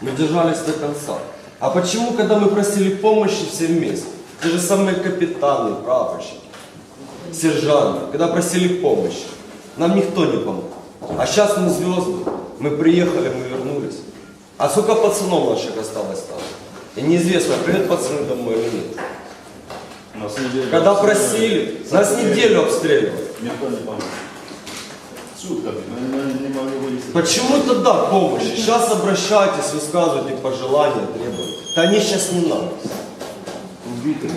Мы держались до конца. А почему, когда мы просили помощи все вместе, те же самые капитаны, прапорщики, сержанты, когда просили помощи, нам никто не помог. А сейчас мы звезды, мы приехали, мы вернулись. А сколько пацанов наших осталось там? И неизвестно, придут пацаны домой или нет. Нас Когда просили, нас неделю обстреливали. Никто не помог. Сутками, мы мы не могли вылезти. Почему тогда помощь? Сейчас обращайтесь, высказывайте пожелания, требования. Да они сейчас не надо. Убитые,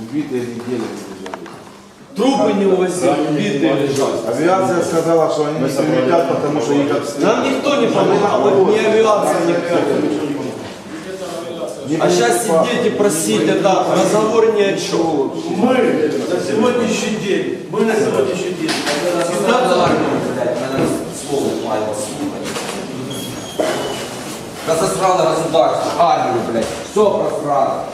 убитые неделю лежали. Трупы не увозили, убитые лежат. Авиация сказала, что они не прилетят, потому что их обстреляли. Нам никто не помогал, вот ни авиация, ни Не А сейчас сидеть и просить, это разговор ни о чем. Мы на сегодняшний день, мы на сегодняшний день, Да засрало государство, армию, блядь. Все просрало.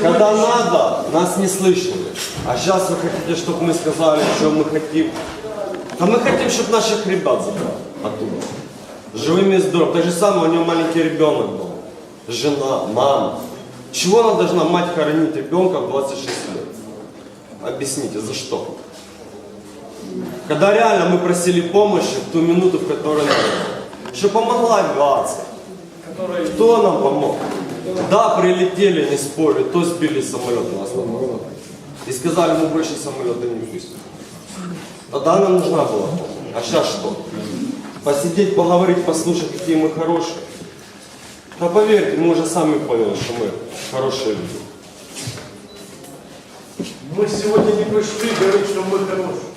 Когда надо, нас не слышали. А сейчас вы хотите, чтобы мы сказали, что мы хотим. Да мы хотим, чтобы наших ребят забрали оттуда. Живыми и здоровыми. Так же самое, у него маленький ребенок был. Жена, мама. Чего она должна мать хоронить ребенка в 26 лет? Объясните, за что? Когда реально мы просили помощи в ту минуту, в которой надо. Что помогла авиация. Кто нам помог? Да, прилетели, не спорю, то сбили самолет на основном. И сказали, мы больше самолета не пустим. Тогда нам нужна была помощь. А сейчас что? Посидеть, поговорить, послушать, какие мы хорошие. Да поверьте, мы уже сами поняли, что мы хорошие люди. мы сегодня не пришли говорить, что мы хорошие.